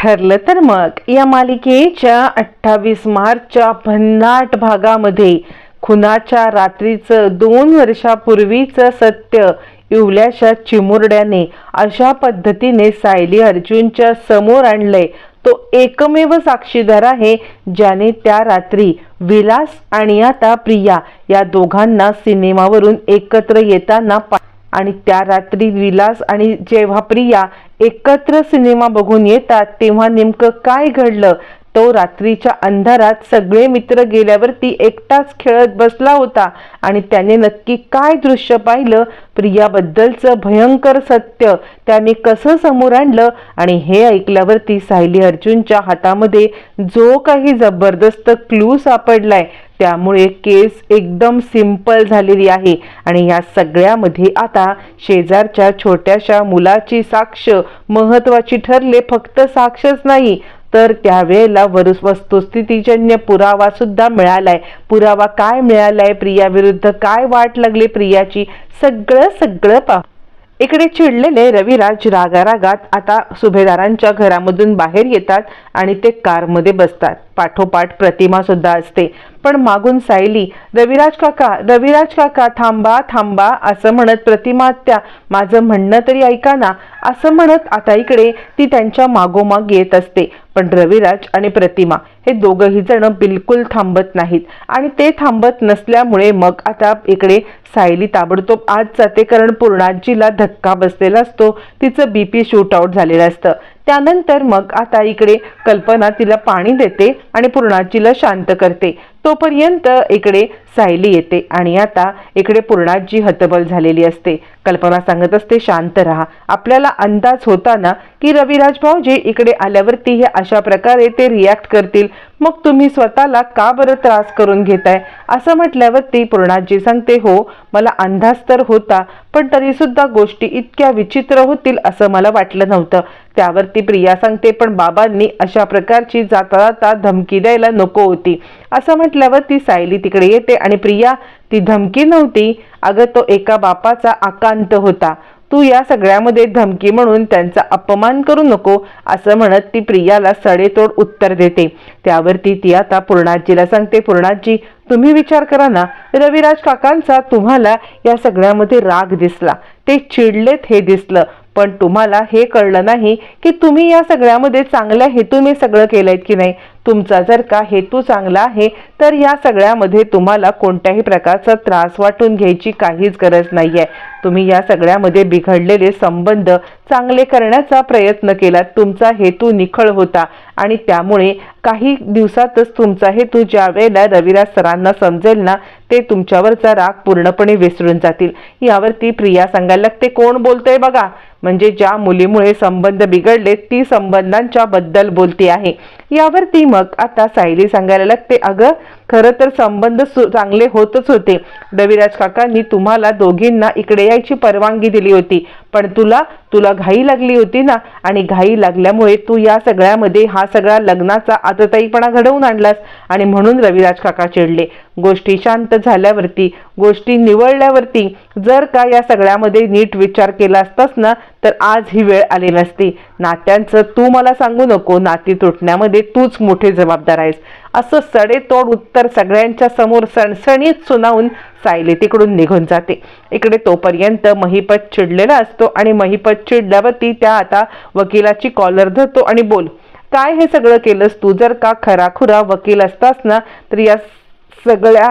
ठरलं तर मग. या मालिकेच्या अठ्ठावीस मार्चच्या भन्नाट भागामध्ये खुनाच्या रात्रीचं दोन वर्षापूर्वीचं सत्य इवल्याशा चिमुरड्याने अशा पद्धतीने सायली अर्जुनच्या समोर आणलंय. तो एकमेव साक्षीदार आहे ज्याने त्या रात्री विलास आणि आता प्रिया या दोघांना सिनेमावरून एकत्र येताना आणि त्या रात्री विलास आणि जेव्हा प्रिया एकत्र सिनेमा बघून येतात तेव्हा नेमकं काय घडलं? तो रात्रीच्या अंधारात सगळे मित्र गेल्यावरती एकटाच खेळत बसला होता आणि त्याने नक्की काय दृश्य पाहिलं? प्रियाबद्दलचं भयंकर सत्य. त्याने कसं समोर आणलं? आणि हे ऐकल्यावरती सायली अर्जुनच्या हातामध्ये जो काही जबरदस्त क्लू सापडलाय त्यामुळे केस एकदम सिंपल झालेली आहे. आणि या सगळ्यामध्ये आता शेजारच्या छोट्याशा मुलाची साक्ष महत्वाची ठरले फक्त साक्षच नाही तर त्यावेळेला वरु वस्तुस्थितीजन्य पुरावा सुद्धा मिळालाय. पुरावा काय मिळालाय? प्रियाविरुद्ध काय वाट लागली प्रियाची? सगळं सगळं पा इकडे चिडलेले रविराज रागारागात आता सुभेदारांच्या घरामधून बाहेर येतात आणि ते कारमध्ये बसतात. पाठोपाठ प्रतिमा सुद्धा असते. पण मागून सायली रविराज काका रविराज काका थांबा थांबा असं म्हणत प्रतिमा त्या माझं म्हणणं तरी ऐका ना असं म्हणत आता इकडे ती त्यांच्या मागोमाग येत असते. पण रविराज आणि प्रतिमा हे दोघंही जण बिलकुल थांबत नाहीत. आणि ते थांबत नसल्यामुळे मग आता इकडे सायली ताबडतोब आज जाते. कारण पूर्णाजीला धक्का बसलेला असतो. तिचं बीपी शूट आउट झालेलं असतं. त्यानंतर मग आता इकडे कल्पना तिला पाणी देते आणि पूर्णाजीला शांत करते. तोपर्यंत इकडे सायली येते आणि आता इकडे पूर्णाजी हतबल झालेली असते. कल्पना सांगत असते शांत राहा. आपल्याला अंदाज होता ना की रविराज भाऊजी इकडे आल्यावरती हे अशा प्रकारे ते रिॲक्ट करतील. मग तुम्ही स्वतःला का बरं त्रास करून घेताय? असं म्हटल्यावरती पूर्णाजी सांगते हो मला अंदाज तर होता पण तरी सुद्धा गोष्टी इतक्या विचित्र होतील असं मला वाटलं नव्हतं. त्यावरती प्रिया सांगते पण बाबांनी अशा प्रकारची जाता जाता धमकी द्यायला नको होती. असं म्हटल्यावर ती सायली तिकडे येते आणि प्रिया ती धमकी नव्हती. अगं तो एका बापाचा आकांत होता. तू या सगळ्यामध्ये धमकी म्हणून त्यांचा अपमान करू नको असं म्हणत ती प्रियाला सडेतोड उत्तर देते. त्यावरती ती आता पूर्णाजीला सांगते पूर्णाजी तुम्ही विचार करा ना रविराज काकांचा तुम्हाला या सगळ्यामध्ये राग दिसला. ते चिडलेत हे दिसलं पण तुम्हाला हे कळलं नाही की तुम्ही या सगळ्यामध्ये चांगल्या हेतूने सगळं केलंय की नाही. तुमचा जर का हेतू चांगला आहे तर या सगळ्यामध्ये तुम्हाला कोणत्याही प्रकारचा त्रास वाटून घ्यायची काहीच गरज नाही आहे तुम्ही या सगळ्यामध्ये बिघडलेले संबंध चांगले करण्याचा प्रयत्न केला तुमचा हेतू निखळ होता आणि त्यामुळे काही दिवसातच तुमचा हेतू ज्या वेळेला रविराज सरांना समजेल ना ते तुमच्यावरचा राग पूर्णपणे विसरून जातील. यावरती प्रिया सांगायला लागते कोण बोलतंय बघा? म्हणजे ज्या मुलीमुळे संबंध बिघडले ती संबंधांच्या बद्दल बोलती आहे. यावरती मग आता सायली सांगायला लागते अगं खरं तर संबंध सु चांगले होतच होते. रविराज काकांनी तुम्हाला दोघींना इकडे यायची परवानगी दिली होती. पण तुला तुला घाई लागली होती ना? आणि घाई लागल्यामुळे तू या सगळ्यामध्ये हा सगळा लग्नाचा आतताईपणा घडवून आणलास. आणि म्हणून रविराज काका चिडले. गोष्टी शांत झाल्यावरती गोष्टी निवळल्यावरती जर का या सगळ्यामध्ये नीट विचार केला असतास ना तर आज ही वेळ आली नसती. नात्यांचं तू मला सांगू नको. नाती तुटण्यामध्ये तूच मोठे जबाबदार आहेस. असं सडेतोड उत्तर सगळ्यांच्या समोर सणसणीत सुनावून सायली तिकडून निघून जाते. इकडे तोपर्यंत महिपत चिडलेला असतो आणि महिपत चिडल्यावरती त्या आता वकिलाची कॉलर धरतो आणि बोल काय हे सगळं केलंस तू? जर का खराखुरा वकील असतास ना तर या सगळ्या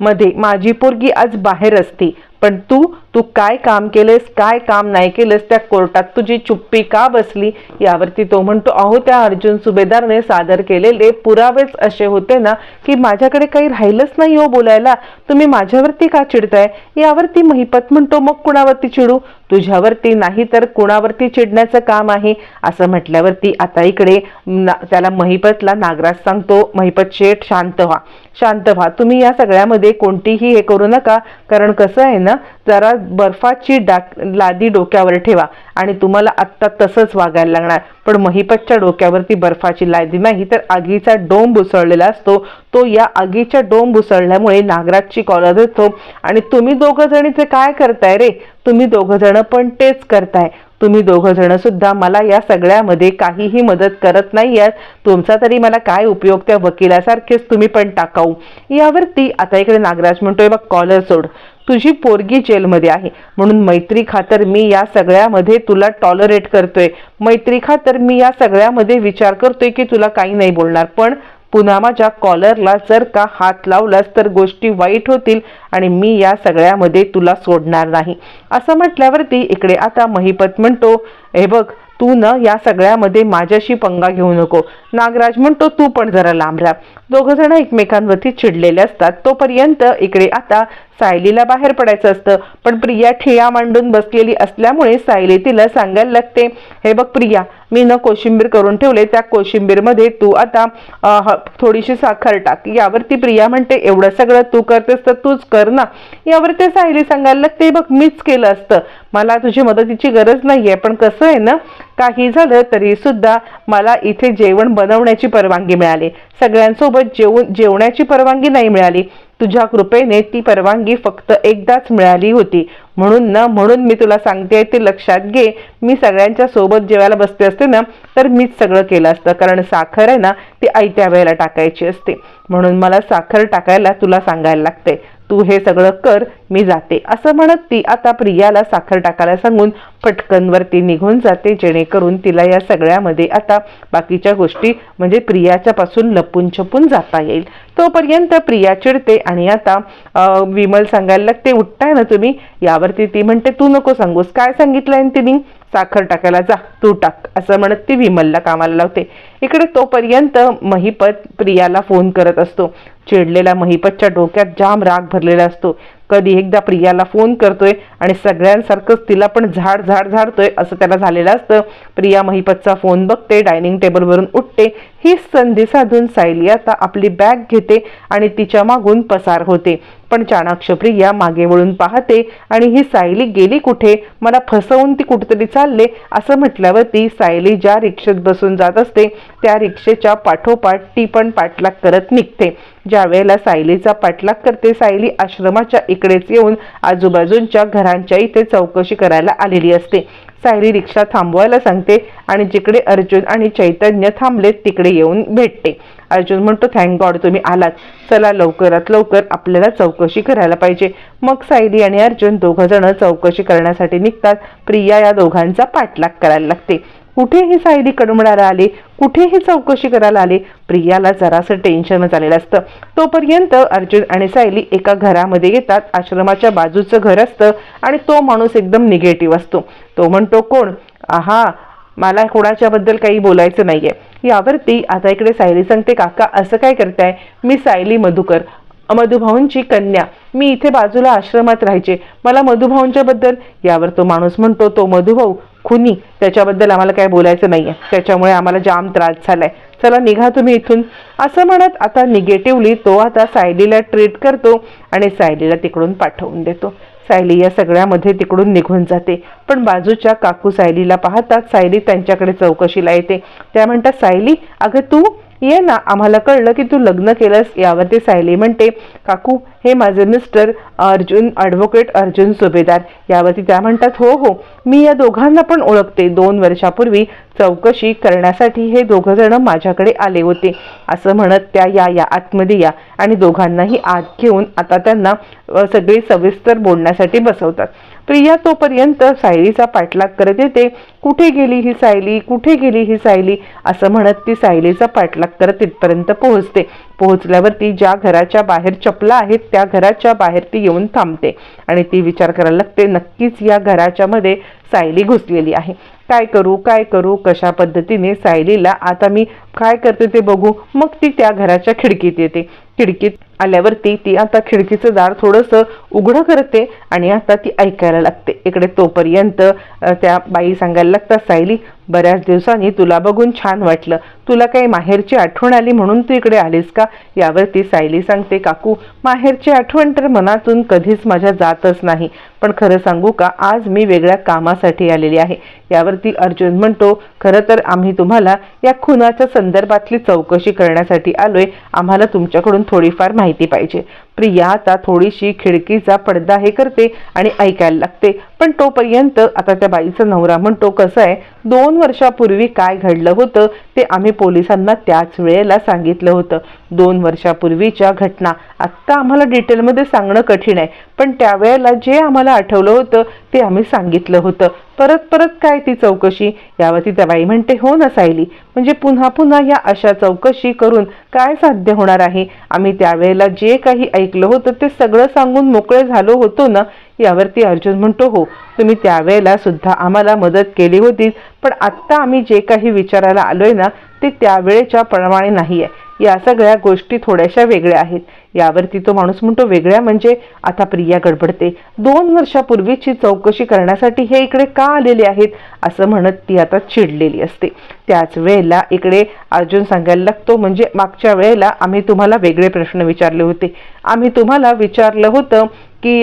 मध्ये माझी पोरगी आज बाहेर असती. पण तू तू काय काम केलेस काय काम नाही केलंस त्या कोर्टात तुझी चुप्पी का बसली? यावरती तो म्हणतो अहो त्या अर्जुन सुभेदारने सादर केलेले पुरावेच असे होते ना की माझ्याकडे काही राहिलंच नाही हो बोलायला. तुम्ही माझ्यावरती का चिडताय? यावरती महिपत म्हणतो मग कुणावरती चिडू? तुझ्यावरती नाही तर कुणावरती चिडण्याचं काम आहे? असं म्हटल्यावरती आता इकडे ना- त्याला महिपतला नागराज सांगतो महिपत शेठ शांत व्हा. शांत व्हा. तुम्ही या सगळ्यामध्ये कोणतीही हे करू नका. कारण कसं आहे ना जरा बर्फाची डाक लादी डोक्यावर ठेवा. आणि तुम्हाला आत्ता तसंच वागायला लागणार. पण महिपतच्या डोक्यावरती बर्फाची लादी नाही तर आगीचा डोंब उसळलेला असतो. तो या आगीच्या डोंब उसळल्यामुळे नागराजची कॉलर देतो. आणि तुम्ही दोघं जण काय करताय रे? तुम्ही दोघं जण पण तेच करताय. तुम्ही दोघं जण सुद्धा मला या सगळ्यामध्ये काहीही मदत करत नाही आहात. तुमचा तरी मला काय उपयोग त्या वकिलासारखेच तुम्ही पण टाकाऊ. यावरती आता इकडे नागराज म्हणतोय बघ कॉलर सोड. तुझी पोरगी जेलमध्ये आहे. म्हणून मैत्री खातर मी या सगळ्यामध्ये तुला टॉलरेट करतोय. मैत्री खातर मी या सगळ्यामध्ये विचार करतोय की तुला काही नाही बोलणार. पण पुन्हा माझ्या कॉलरला जर का हात लावलास तर गोष्टी वाईट होतील आणि मी या सगळ्यामध्ये तुला सोडणार नाही. असं म्हटल्यावरती इकडे आता महिपत म्हणतो हे बघ तू न या सगळ्यामध्ये माझ्याशी पंगा घेऊ नको. नागराज म्हणतो तू पण जरा लांब राहा. दोघं जण एकमेकांवरती चिडलेले असतात. तोपर्यंत इकडे आता सायलीला बाहेर पडायचं असतं. पण प्रिया ठिया मांडून बसलेली असल्यामुळे सायली तिला सांगायला लागते हे बघ प्रिया मी न कोशिंबीर करून ठेवले त्या कोशिंबीरमध्ये तू आता ह- थोडीशी साखर टाक. यावरती प्रिया म्हणते एवढं सगळं तू करतेस तर तूच कर ना. यावरती सायली सांगायला लागते बघ मीच केलं असतं. मला तुझी मदतीची गरज नाहीये पण कसं आहे ना काही झालं तरी सुद्धा मला इथे जेवण बनवण्याची परवानगी मिळाली. सगळ्यांसोबत जेवून जेवण्याची परवानगी नाही मिळाली. तुझ्या कृपेने ती परवानगी फक्त एकदाच मिळाली होती. म्हणून ना म्हणून मी तुला सांगते ते लक्षात घे. मी सगळ्यांच्या सोबत जेवायला बसते असते ना तर मीच सगळं केलं असतं. कारण साखर आहे ना ती आयत्या वेळेला टाकायची असते. म्हणून मला साखर टाकायला तुला सांगायला लागते. तू हे सगळं कर मी जाते. असं म्हणत ती आता प्रियाला साखर टाकायला सांगून पटकनवरती निघून जाते जेणेकरून तिला या सगळ्यामध्ये आता बाकीच्या गोष्टी म्हणजे प्रियाच्या पासून लपून छपून जाता येईल. तोपर्यंत प्रिया चिडते आणि आता विमल सांगायला लागते उठताय ना तुम्ही? यावरती ती म्हणते तू नको सांगूस. काय सांगितलंय तिने? साखर टाकायला जा तू टाक. असं म्हणत ती विमलला कामाला लावते. इकडे तोपर्यंत महिपत प्रियाला फोन करत असतो. चिडलेला महिपतच्या डोक्यात जाम राग भरलेला असतो. कधी एकदा प्रियाला फोन करतोय आणि सगळ्यांसारखंच तिला पण झाड झाड झाडतोय असं त्याला झालेलं असतं. प्रिया महिपतचा फोन बघते डायनिंग टेबलवरून उठते. ही संधी साधून सायली आता आपली बॅग घेते आणि तिच्या मागून पसार होते. पण चाणाक्ष प्रिया मागे वळून पाहते आणि ही सायली गेली कुठे? मला फसवून ती कुठेतरी चालले असं म्हटल्यावर ती सायली ज्या रिक्षेत बसून जात असते त्या रिक्षेच्या पाठोपाठ ती पण पाठलाग करत निघते. ज्या वेळेला सायलीचा पाठलाग करते सायली आश्रमाच्या इकडेच येऊन आजूबाजूंच्या घरांच्या इथे चौकशी करायला आलेली असते. सायली रिक्षा थांबवायला सांगते आणि जिकडे अर्जुन आणि चैतन्य थांबलेत तिकडे येऊन भेटते. अर्जुन म्हणतो थँक गॉड तुम्ही आलात. चला लवकरात लवकर आपल्याला चौकशी करायला पाहिजे. मग सायली आणि अर्जुन दोघं जण चौकशी करण्यासाठी निघतात. प्रिया या दोघांचा पाठलाग करायला लागते. कुठेही सायली कडमडायला आले कुठेही चौकशी करायला आले प्रियाला जरासं टेन्शनच आलेलं असतं. तोपर्यंत अर्जुन आणि सायली एका घरामध्ये येतात आश्रमाच्या बाजूचं घर असतं आणि तो माणूस एकदम निगेटिव्ह असतो. तो म्हणतो कोण? आहा मला कोणाच्याबद्दल काही बोलायचं नाहीये. यावरती आता इकडे सायली सांगते काका असं काय करताय? मी सायली मधुकर मधुभाऊंची कन्या. मी इथे बाजूला आश्रमात राहायचे. मला मधुभाऊंच्याबद्दल? यावर तो माणूस म्हणतो तो मधुभाऊ खुनी. त्याच्याबद्दल आम्हाला काय बोलायचं नाही आहे त्याच्यामुळे आम्हाला जाम त्रास झालाय. चला निघा तुम्ही इथून. असं म्हणत आता निगेटिव्हली तो आता सायलीला ट्रीट करतो आणि सायलीला तिकडून पाठवून देतो. सायली या सगळ्यामध्ये तिकडून निघून जाते. पण बाजूच्या काकू सायलीला पाहतात. सायली त्यांच्याकडे चौकशीला येते. त्या म्हणतात सायली अगं तू ये ना आम्हाला कळलं की तू लग्न केलंस यावरती सायली म्हणते काकू हे माझे मिस्टर अर्जुन ॲडव्होकेट अर्जुन सुभेदार. यावरती त्या म्हणतात हो हो मी या दोघांना पण ओळखते. दोन वर्षापूर्वी चौकशी करण्यासाठी हे दोघंजण माझ्याकडे आले होते. असं म्हणत त्या या या आतमध्ये या आणि दोघांनाही आत घेऊन आता त्यांना सगळी सविस्तर बोलण्यासाठी बसवतात. प्रिया तोपर्यंत सायलीचा पाठलाग करत येते. कुठे गेली ही सायली? कुठे गेली ही सायली? असं म्हणत ती सायलीचा पाठलाग करत तिथपर्यंत पोहोचते. पोहोचल्यावरती ज्या घराच्या बाहेर चपला आहेत त्या घराच्या बाहेर ती येऊन थांबते. आणि ती विचार करायला लागते नक्कीच या घराच्या मध्ये सायली घुसलेली आहे. काय करू काय करू कशा पद्धतीने सायलीला आता मी काय करते ते बघू. मग ती त्या घराच्या खिडकीत येते. खिडकीत आल्यावरती ती आता खिडकीचं दार थोडंसं उघडं करते आणि आता ती ऐकायला लागते. इकडे तोपर्यंत त्या बाई सांगायला लागतात सायली बऱ्याच दिवसांनी तुला बघून छान वाटलं. तुला काही माहेरची आठवण आली म्हणून तू इकडे आलीस का? यावरती सायली सांगते काकू माहेरची आठवण तर मनातून कधीच माझ्या जातच नाही. पण खरं सांगू का आज मी वेगळ्या कामासाठी आलेली आहे. यावरती अर्जुन म्हणतो खरं तर आम्ही तुम्हाला या खुनाच्या संदर्भातली चौकशी करण्यासाठी आलोय. आम्हाला तुमच्याकडून थोडीफार माहिती पाहिजे. प्रिया आता थोडीशी खिडकीचा पडदा हे करते आणि ऐकायला लागते. पण तोपर्यंत आता त्या बाईचा नवरा म्हणतो कसं आहे? दोन वर्षापूर्वी काय घडलं होतं? ते आम्ही पोलिसांना त्याच वेळेला सांगितलं होतं. दोन वर्षापूर्वीच्या घटना. आत्ता आम्हाला डिटेलमध्ये सांगणं कठीण आहे. पण त्यावेळेला जे आम्हाला आठवलं होतं ते आम्ही सांगितलं होतं. परत परत काय ती चौकशी? यावरती दवाई बाई म्हणते हो ना सायली. म्हणजे पुन्हा पुन्हा या अशा चौकशी करून काय साध्य होणार आहे? आम्ही त्यावेळेला जे काही ऐकलं होतं ते सगळं सांगून मोकळे झालो होतो ना यावरती अर्जुन म्हणतो हो तुम्ही त्यावेळेला सुद्धा आम्हाला मदत केली होती पण आत्ता आम्ही जे काही विचारायला आलोय ना ते त्यावेळेच्या प्रमाणे नाही आहे या सगळ्या गोष्टी थोड्याशा वेगळ्या आहेत. यावरती तो माणूस म्हणतो वेगळ्या म्हणजे आता प्रिया गडबडते. दोन वर्षापूर्वीची चौकशी करण्यासाठी हे इकडे का आलेले आहेत? असं म्हणत ती आता चिडलेली असते. त्याच वेळेला इकडे अर्जुन सांगायला लागतो म्हणजे मागच्या वेळेला आम्ही तुम्हाला वेगळे प्रश्न विचारले होते. आम्ही तुम्हाला विचारलं होतं की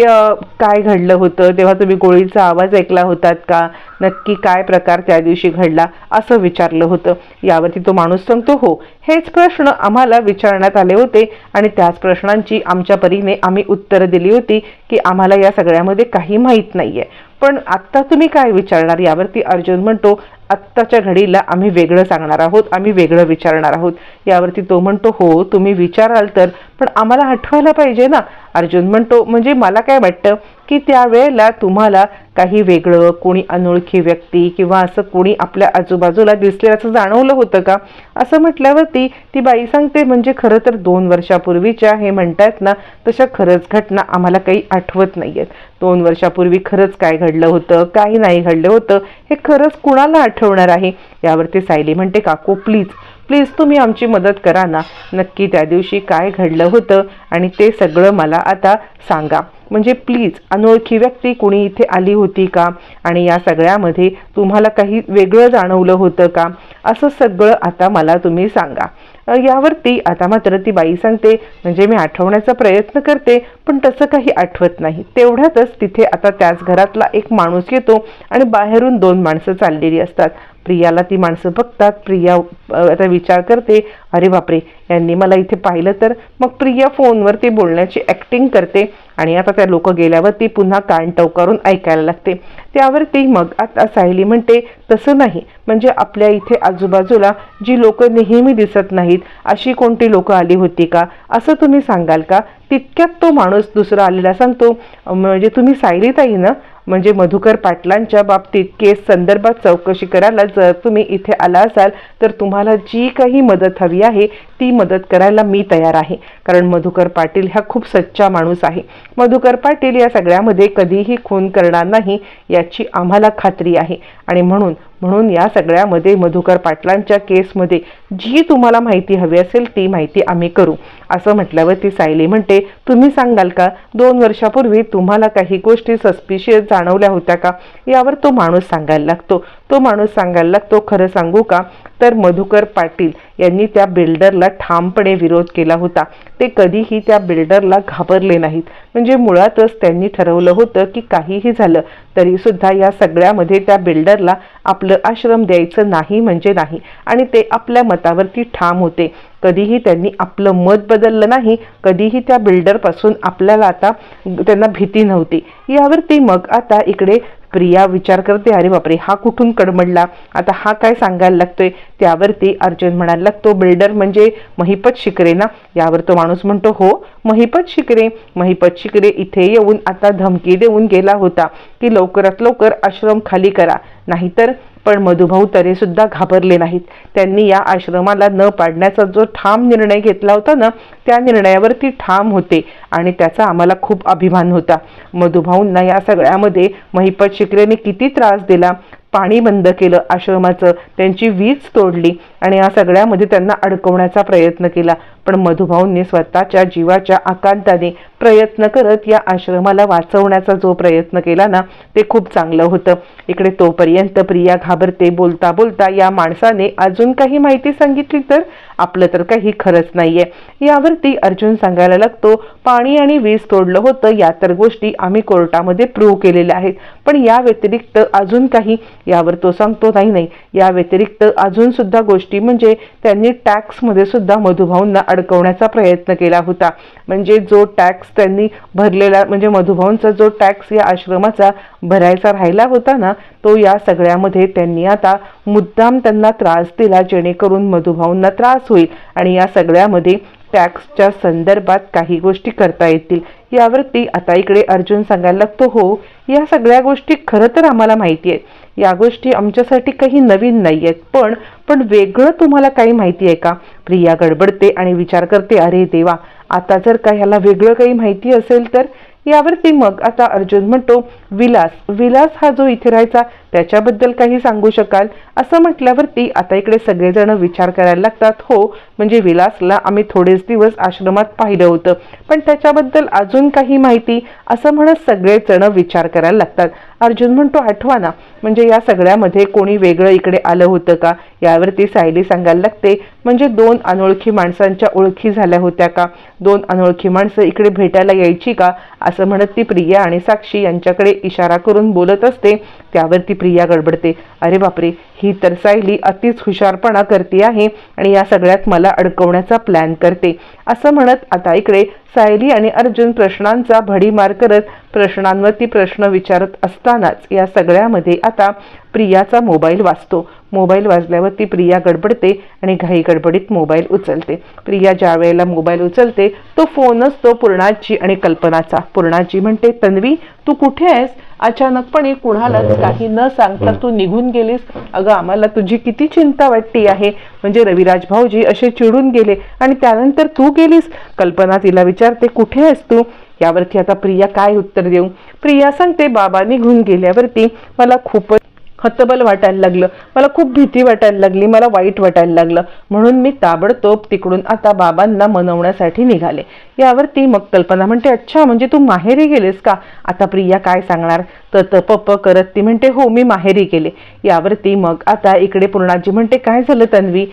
काय घडलं होतं? तेव्हा तुम्ही गोळीचा आवाज ऐकला होतात का? नक्की काय प्रकार त्या दिवशी घडला? असं विचारलं होतं. यावरती तो माणूस सांगतो हो हेच प्रश्न आम्हाला विचारण्यात आले होते आणि त्याच प्रश्नांची आमच्या परीने आम्ही उत्तरं दिली होती की आम्हाला या सगळ्यामध्ये काही माहीत नाही आहे पण आत्ता तुम्ही काय विचारणार? यावरती अर्जुन म्हणतो आत्ताच्या घडीला आम्ही वेगळं सांगणार आहोत आम्ही वेगळं विचारणार आहोत. यावरती तो म्हणतो हो तुम्ही विचाराल तर पण आम्हाला आठवायला पाहिजे ना. अर्जुन म्हणतो म्हणजे मला काय वाटतं? की त्यावेळेला तुम्हाला काही वेगळं कोणी अनोळखी व्यक्ती किंवा असं कोणी आपल्या आजूबाजूला दिसले असं जाणवलं होतं का? असं म्हटल्यावरती ती बाई सांगते म्हणजे खरं तर दोन वर्षापूर्वीच्या हे म्हणतायत ना तशा खरंच घटना आम्हाला काही आठवत नाहीयेत. दोन वर्षापूर्वी खरंच काय घडलं होतं काही नाही घडलं होतं हे खरंच कुणाला आठवणार आहे? यावरती सायली म्हणते काकू प्लीज प्लीज तुम्ही आमची मदत करा ना. नक्की त्या दिवशी काय घडलं होतं आणि ते सगळं मला आता सांगा. म्हणजे प्लीज अनोळखी व्यक्ती कुणी इथे आली होती का? आणि या सगळ्यामध्ये तुम्हाला काही वेगळं जाणवलं होतं का? असं सगळं आता मला तुम्ही सांगा. यावरती आता मात्र ती बाई सांगते म्हणजे मी आठवण्याचा प्रयत्न करते पण तसं काही आठवत नाही. तेवढ्यातच तिथे आता त्याच घरातला एक माणूस येतो आणि बाहेरून दोन माणसं चाललेली असतात. प्रियाला ती माणसं बघतात प्रिया आता विचार करते अरे बापरे यांनी मला इथे पाहिलं तर. मग प्रिया फोनवर ती बोलण्याची ॲक्टिंग करते आणि आता त्या लोक गेल्यावर ती पुन्हा कान टवकारून ऐकायला लागते. त्यावरती मग आता सायली म्हणते तसं नाही. म्हणजे आपल्या इथे आजूबाजूला जी लोक नेहमी दिसत नाहीत अशी कोणती लोक आली होती का? असं तुम्ही सांगाल का? तितक्यात तो माणूस दुसरा आलेला सांगतो म्हणजे तुम्ही सायलीताई ना? म्हणजे मधुकर पाटलांच्या बाबतीत केस संदर्भात चौकशी करायला जर तुम्ही इथे आला असाल तर तुम्हाला जी काही मदत हवी आहे ती मदत करायला मी तयार आहे. कारण मधुकर पाटील हा खूप सच्चा माणूस आहे. मधुकर पाटील या सगळ्यामध्ये कधीही खून करणार नाही याची आम्हाला खात्री आहे. आणि म्हणून म्हणून या सगळ्यामध्ये मधुकर पाटलांच्या केसमध्ये जी तुम्हाला माहिती हवी असेल ती माहिती आम्ही करू. असं म्हटल्यावर ती सायली म्हणते तुम्ही सांगाल का? दोन वर्षापूर्वी तुम्हाला काही गोष्टी सस्पिशियस जाणवल्या होत्या का? यावर तो माणूस सांगायला लागतो. तो माणूस सांगायला लागतो खरं सांगू का? तर मधुकर पाटील यांनी त्या बिल्डरला ठामपणे विरोध केला होता. ते कधीही त्या बिल्डरला घाबरले नाहीत. म्हणजे मुळातच त्यांनी ठरवलं होतं की काहीही झालं तरी सुद्धा या सगळ्यामध्ये त्या बिल्डरला आपलं आश्रम द्यायचं नाही म्हणजे नाही. आणि ते आपल्या मतावरती ठाम होते. कधीही त्यांनी आपलं मत बदललं नाही. कधीही त्या बिल्डरपासून आपल्याला आता त्यांना भीती नव्हती. यावरती मग आता इकडे प्रिया विचार करते अरे बापरे हा कुठून कडमडला? आता हा काय सांगायला लागतोय? त्यावरती अर्जुन म्हणायला लागतो बिल्डर म्हणजे महिपत शिकरे ना? यावर तो माणूस म्हणतो हो महिपत शिकरे. महिपत शिकरे इथे येऊन आता धमकी देऊन गेला होता. की लवकरात लवकर आश्रम खाली करा. नाहीतर पण मधुभाऊ तरी सुद्धा घाबरले नाहीत. त्यांनी या आश्रमाला न पाडण्याचा जो ठाम निर्णय घेतला होता ना त्या निर्णयावरती ठाम होते आणि त्याचा आम्हाला खूप अभिमान होता. मधुभाऊंना या सगळ्यामध्ये महिपत शिकरेने किती त्रास दिला. पाणी बंद केलं आश्रमाचं. त्यांची वीज तोडली. आणि या सगळ्यामध्ये त्यांना अडकवण्याचा प्रयत्न केला. पण मधुभाऊंनी स्वतःच्या जीवाच्या आकांताने प्रयत्न करत या आश्रमाला वाचवण्याचा जो प्रयत्न केला ना ते खूप चांगलं होतं. इकडे तोपर्यंत प्रिया घाबरते बोलता बोलता या माणसाने अजून काही माहिती सांगितली तर आपलं तर काही खरंच नाहीये. यावरती अर्जुन सांगायला लागतो पाणी आणि वीज तोडलं होतं या तर गोष्टी आम्ही कोर्टामध्ये प्रूव्ह केलेल्या आहेत. पण या व्यतिरिक्त अजून काही? यावर तो सांगतो नाही नाही. या व्यतिरिक्त अजून सुद्धा गोष्टी म्हणजे त्यांनी टॅक्समध्ये सुद्धा मधुभाऊंना अडकवण्याचा प्रयत्न केला होता. म्हणजे जो टॅक्स त्यांनी भरलेला म्हणजे मधुभाऊंचा जो टॅक्स या आश्रमाचा भरायचा राहिला होता ना तो या सगळ्यामध्ये त्यांनी आता मुद्दाम त्यांना त्रास दिला जेणेकरून मधुभाऊंना त्रास होईल. आणि या सगळ्यामध्ये टॅक्सच्या संदर्भात काही गोष्टी करता येतील. यावरती आता इकडे अर्जुन सांगायला लागतो हो या सगळ्या गोष्टी खरं तर आम्हाला माहिती आहेत. या गोष्टी आमच्यासाठी काही नवीन नाही आहेत पण पण वेगळं तुम्हाला काही माहिती आहे का? प्रिया गडबडते आणि विचार करते अरे देवा आता जर का ह्याला वेगळं काही माहिती असेल तर? यावरती मग आता अर्जुन म्हणतो विलास विलास हा जो इथे राहायचा त्याच्याबद्दल काही सांगू शकाल? असं म्हटल्यावरती आता इकडे सगळेजण विचार करायला लागतात हो म्हणजे विलासला आम्ही थोडेच दिवस आश्रमात पाहिलं होतं. पण त्याच्याबद्दल अजून काही माहिती असं म्हणत सगळेजण विचार करायला लागतात. अर्जुन म्हणतो आठवा ना म्हणजे या सगळ्यामध्ये कोणी वेगळं इकडे आलं होतं का? यावरती सायली सांगायला लागते म्हणजे दोन अनोळखी माणसांच्या ओळखी झाल्या होत्या का? दोन अनोळखी माणसं इकडे भेटायला यायची का? असं म्हणत ती प्रिया आणि साक्षी यांच्याकडे इशारा करून बोलत असते त्यावरती प्रिया गडबडते. अरे बापरे ही तर सायली अतिच हुशारपणा करते आहे आणि या सगळ्यात मला अडकवण्याचा प्लॅन करते. असं म्हणत आता इकडे सायली आणि अर्जुन प्रश्नांचा भडीमार करत प्रश्नांवरती प्रश्न विचारत असतानाच या सगळ्यामध्ये आता प्रियाचा मोबाईल वाचतो मोबाईल वाजल्यावरती प्रिया गडबडते आणि घाई गडबडीत मोबाईल उचलते. प्रिया ज्या वेळेला मोबाईल उचलते तो फोनच तो पूर्णाची आणि कल्पनाचा. पूर्णाची म्हणते तन्वी तू कुठे आहेस? अचानकपणे कुणालाच काही न सांगता तू निघून गेलीस. अगं आम्हाला तुझी किती चिंता वाटती आहे. म्हणजे रविराज भाऊजी असे चिडून गेले. आणि त्यानंतर तू गेलीस? कल्पना तिला विचारते कुठे आहेस तू? यावरती आता प्रिया काय उत्तर देऊ? प्रिया सांगते बाबा निघून गेल्यावरती मला खूपच हतबल वाटायला लागलं. मला खूप भीती वाटायला लागली मला वाईट वाटायला लागलं. म्हणून मी ताबडतोब तिकडून आता बाबांना मनवण्यासाठी निघाले. यावरती मग कल्पना म्हणते अच्छा म्हणजे तू माहेरी गेलेस का? आता प्रिया काय सांगणार? तर पप्प करत ती म्हणते हो मी माहेरी गेले. यावरती मग आता इकडे पूर्णाजी म्हणते काय झालं तन्वी?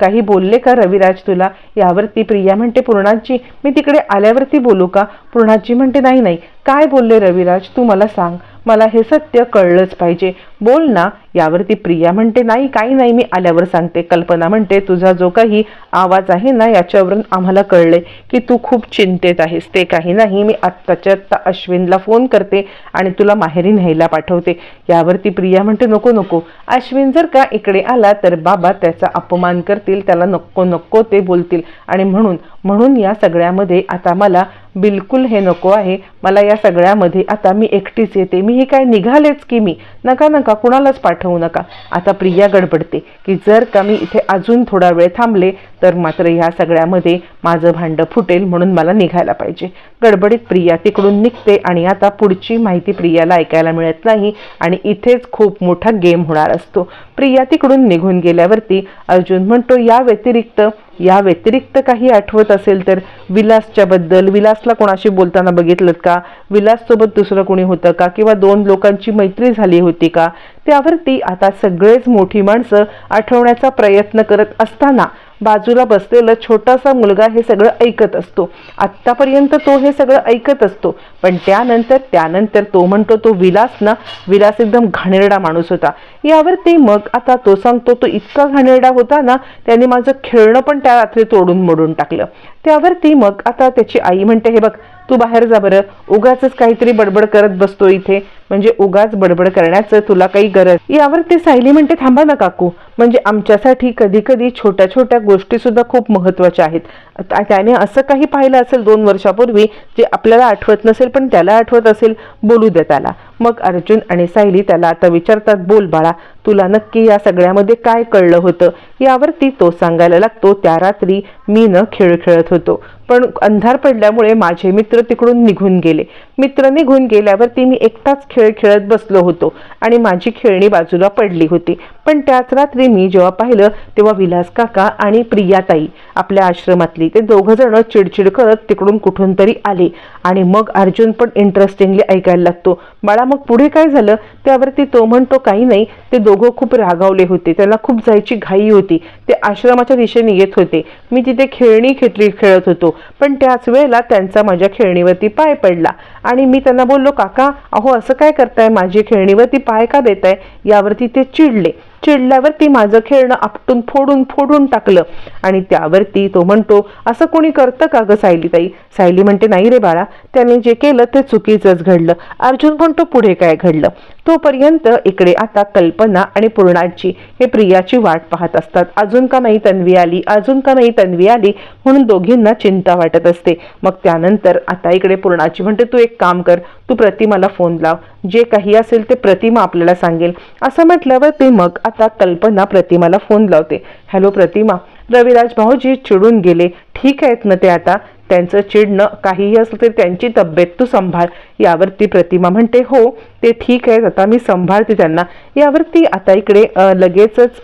काही बोलले का रविराज तुला? यावरती प्रिया म्हणते पूर्णाजी मी तिकडे आल्यावरती बोलू का? पूर्णाजी म्हणते नाही नाही. काय बोलले रविराज? तू मला सांग. मला हे सत्य कळलंच पाहिजे. बोल ना यावरती प्रिया म्हणते नाही काही नाही मी आल्यावर सांगते. कल्पना म्हणते तुझा जो काही आवाज आहे ना याच्यावरून आम्हाला कळले की तू खूप चिंतेत आहेस. ते काही नाही मी आत्ताच्या आत्ता अश्विनला फोन करते आणि तुला माहेरी न्यायला पाठवते. यावरती प्रिया म्हणते नको नको. अश्विन जर का इकडे आला तर बाबा त्याचा अपमान करतील त्याला नको नको ते बोलतील. आणि म्हणून म्हणून या सगळ्यामध्ये आता मला बिलकुल हे नको आहे. मला या सगळ्यामध्ये आता मी एकटीच येते. मी हे काय निघालेच की मी? नका नका कुणालाच पाठवू नका. आता प्रिया गडबडते की जर का मी इथे अजून थोडा वेळ थांबले तर मात्र ह्या सगळ्यामध्ये माझं भांडं फुटेल म्हणून मला निघायला पाहिजे. गडबडीत प्रिया तिकडून निघते आणि आता पुढची माहिती प्रियाला ऐकायला मिळत नाही आणि इथेच खूप मोठा गेम होणार असतो. प्रिया तिकडून निघून गेल्यावरती अर्जुन म्हणतो या व्यतिरिक्त या व्यतिरिक्त काही आठवत असेल तर विलासच्या बद्दल विलासला कोणाशी बोलताना बघितलं का? विलाससोबत दुसरं कोणी होतं का? किंवा दोन लोकांची मैत्री झाली होती का? त्यावरती आता सगळेच मोठी माणसं आठवण्याचा प्रयत्न करत असताना बाजूला बसलेला छोटासा मुलगा हे सगळं ऐकत असतो. आत्तापर्यंत तो हे सगळं ऐकत असतो. पण त्यानंतर त्यानंतर तो म्हणतो तो विलास ना विलास एकदम घाणेरडा माणूस होता. यावरती मग आता तो सांगतो तो इतका घाणेरडा होता ना त्याने माझं खेळणं पण त्या रात्री तोडून मोडून टाकलं. त्यावरती मग आता त्याची आई म्हणते हे बघ तू बाहेर जा बरं. उगाच काहीतरी बडबड करत बसतो इथे. म्हणजे उगाच बडबड करण्याचं तुला काही गरज? यावर ते सायली म्हणते थांबा ना काकू. म्हणजे आमच्यासाठी कधी कधी छोट्या छोट्या गोष्टीसुद्धा खूप महत्त्वाच्या आहेत. त्याने असं काही पाहिलं असेल दोन वर्षापूर्वी जे आपल्याला आठवत नसेल पण त्याला आठवत असेल बोलू दे त्याला. मग अर्जुन आणि सायली त्याला आता विचारतात बोल बाळा तुला नक्की या सगळ्यामध्ये काय कळलं होतं? यावरती तो सांगायला लागतो त्या रात्री मी न खेळ खेळत होतो. पण अंधार पडल्यामुळे माझे मित्र तिकडून निघून गेले. मित्र निघून गेल्यावरती मी एकटाच खेळ खेळत बसलो होतो आणि माझी खेळणी बाजूला पडली होती. पण त्याच रात्री मी जेव्हा पाहिलं तेव्हा विलास काका आणि प्रियाताई आपल्या आश्रमातली. ते दोघंजणं चिडचिड करत तिकडून कुठून तरी आले. आणि मग अर्जुन पण इंटरेस्टिंगली ऐकायला लागतो. बाळा मग पुढे काय झालं? त्यावरती तो म्हणतो काही नाही. ते दोघं खूप रागावले होते. त्यांना खूप जायची घाई होती. ते आश्रमाच्या दिशेने येत होते. मी तिथे खेळणी खेळली खेळत होतो. पण त्याच वेळेला त्यांचा माझ्या खेळणीवरती पाय पडला. आणि मी त्यांना बोललो काका अहो असं काय करताय? माझी खेळणीवरती पाय का देताय? यावरती ते चिडले. चिडल्यावर ती माझं खेळणं आपटून फोडून फोडून टाकलं. आणि त्यावरती तो म्हणतो असं कोणी करतं का गं सायलीताई? सायली म्हणते नाही रे बाळा त्याने जे केलं ते चुकीचंच घडलं. अर्जुन म्हणतो पुढे काय घडलं? तोपर्यंत इकडे आता कल्पना आणि पूर्णाची हे प्रियाची वाट पाहत असतात. अजून का नाही तन्वी आली? अजून का नाही तन्वी आली? म्हणून दोघींना चिंता वाटत असते. मग त्यानंतर आता इकडे पूर्णाची म्हणते तू एक काम कर तू प्रतिमाला फोन लाव. जे काही असेल ते प्रतिमा आपल्याला सांगेल. असं म्हटल्यावर ते मग आता कल्पना प्रतिमाला फोन लावते. हॅलो प्रतिमा रविराज भाऊजी चिडून गेले. ठीक आहेत ना ते आता? त्यांचं चिडणं काहीही असलं तरी त्यांची तब्येत तू सांभाळ. यावरती प्रतिमा म्हणते हो ते ठीक आहेत. आता मी सांभाळते त्यांना. यावरती आता इकडे लगेचच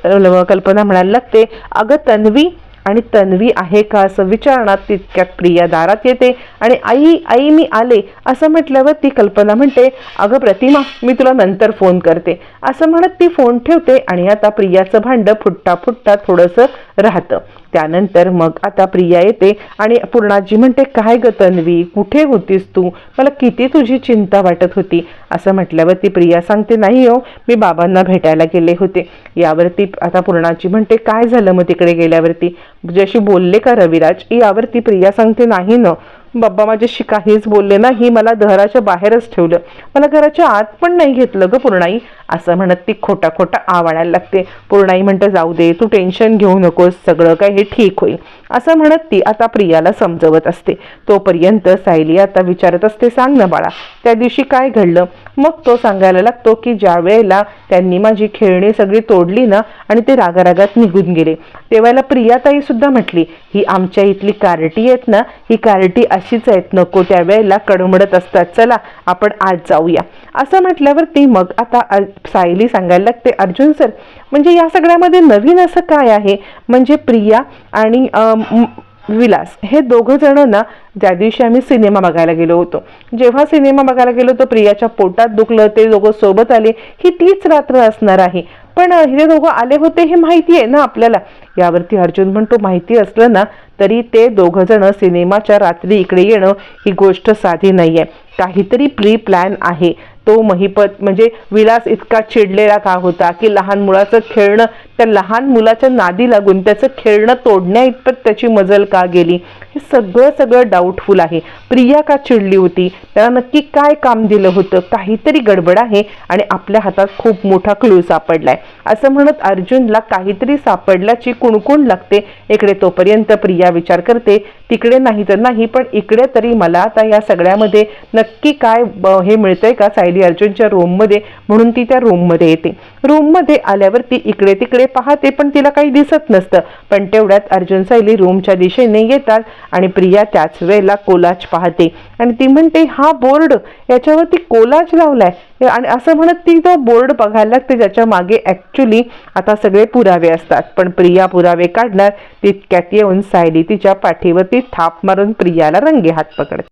कल्पना म्हणायला लागते. अगं तन्वी आणि तन्वी आहे का असं विचारणार तितक्यात प्रिया दारात येते आणि आई आई मी आले असं म्हटल्यावर ती कल्पना म्हणते अगं प्रतिमा मी तुला नंतर फोन करते. असं म्हणत ती फोन ठेवते आणि आता प्रियाचं भांडं फुटता फुटता थोडंसं राहतं. त्यानंतर मग आता प्रिया येते आणि पूर्णाजी म्हणते काय ग तन्वी कुठे होतीस तू? मला किती तुझी चिंता वाटत होती. असं म्हटल्यावरती प्रिया सांगते नाही हो मी बाबांना भेटायला गेले होते. यावरती आता पूर्णाजी म्हणते काय झालं मग तिकडे गेल्यावरती? जशी बोलले का रविराज? यावरती प्रिया सांगते नाही न बाबा माझ्याशी काहीच बोलले नाही मला घराच्या बाहेरच ठेवलं. मला घराच्या आत पण नाही घेतलं ग पूर्णाई. असं म्हणत ती खोटा खोटा आवाडायला लागते. पूर्णाई म्हणतं जाऊ दे तू टेन्शन घेऊ नकोस सगळं काय हे ठीक होईल. असं म्हणत ती आता प्रियाला समजवत असते. तोपर्यंत सायली आता विचारत असते सांग ना बाळा त्या दिवशी काय घडलं? मग तो सांगायला लागतो की ज्या वेळेला त्यांनी माझी खेळणी सगळी तोडली ना आणि ते रागारागात निघून गेले तेव्हाला प्रियाताई सुद्धा म्हटली ही आमच्या इथली कार्टी आहेत ना ही कार्टी अशीच आहेत नको त्यावेळेला कडमडत असतात. चला आपण आज जाऊया. असं म्हटल्यावर ती मग आता सायली सांगायला लागते अर्जुन सर म्हणजे या सगळ्यामध्ये नवीन असं काय आहे? म्हणजे प्रिया आणि विलास हे दोघं जण ना त्या दिवशी आम्ही सिनेमा बघायला गेलो होतो. जेव्हा सिनेमा बघायला गेलो तर प्रियाच्या पोटात दुखलं ते दोघं सोबत आले. ही तीच रात्र असणार आहे. पण हे दोघं आले होते हे माहिती आहे ना आपल्याला. यावरती अर्जुन म्हणतो माहिती असलं ना तरी ते दोघं जण सिनेमाच्या रात्री इकडे येणं ही गोष्ट साधी नाही आहे काहीतरी प्री प्लॅन आहे. तो महिपत म्हणजे विलास इतका चिडलेला का होता की लहान मुलाचं खेळणं त्या लहान मुलाच्या नादी लागून त्याचं खेळणं तोडण्या इतपत त्याची मजल का गेली? हे सगळं सगळं डाऊटफुल आहे. प्रिया का चिडली होती? त्याला नक्की काय काम दिलं होतं? काहीतरी गडबड आहे आणि आपल्या हातात खूप मोठा क्लू सापडलाय. असं म्हणत अर्जुनला काहीतरी सापडल्याची कुणकुण लागते. इकडे तोपर्यंत प्रिया विचार करते तिकडे नाही तर नाही पण इकडे तरी मला आता या सगळ्यामध्ये नक्की काय हे मिळतंय का? सायली अर्जुनच्या रूममध्ये म्हणून ती त्या रूममध्ये येते. रूममध्ये आल्यावर ती इकडे तिकडे पाहते पण तिला काही दिसत नसतं. पण तेवढ्यात अर्जुन सायली रूमच्या दिशेने येतात आणि प्रिया त्याच वेळेला कोलाज पाहते. आणि ती म्हणते हा बोर्ड! याच्यावरती कोलाज लावलाय. आणि असं म्हणत ती तो बोर्ड बघायला लागते ज्याच्या मागे ऍक्च्युली आता सगळे पुरावे असतात. पण प्रिया पुरावे काढणार तितक्यात येऊन सायली तिच्या पाठीवरती थाप मारून प्रियाला रंगे हात पकडते.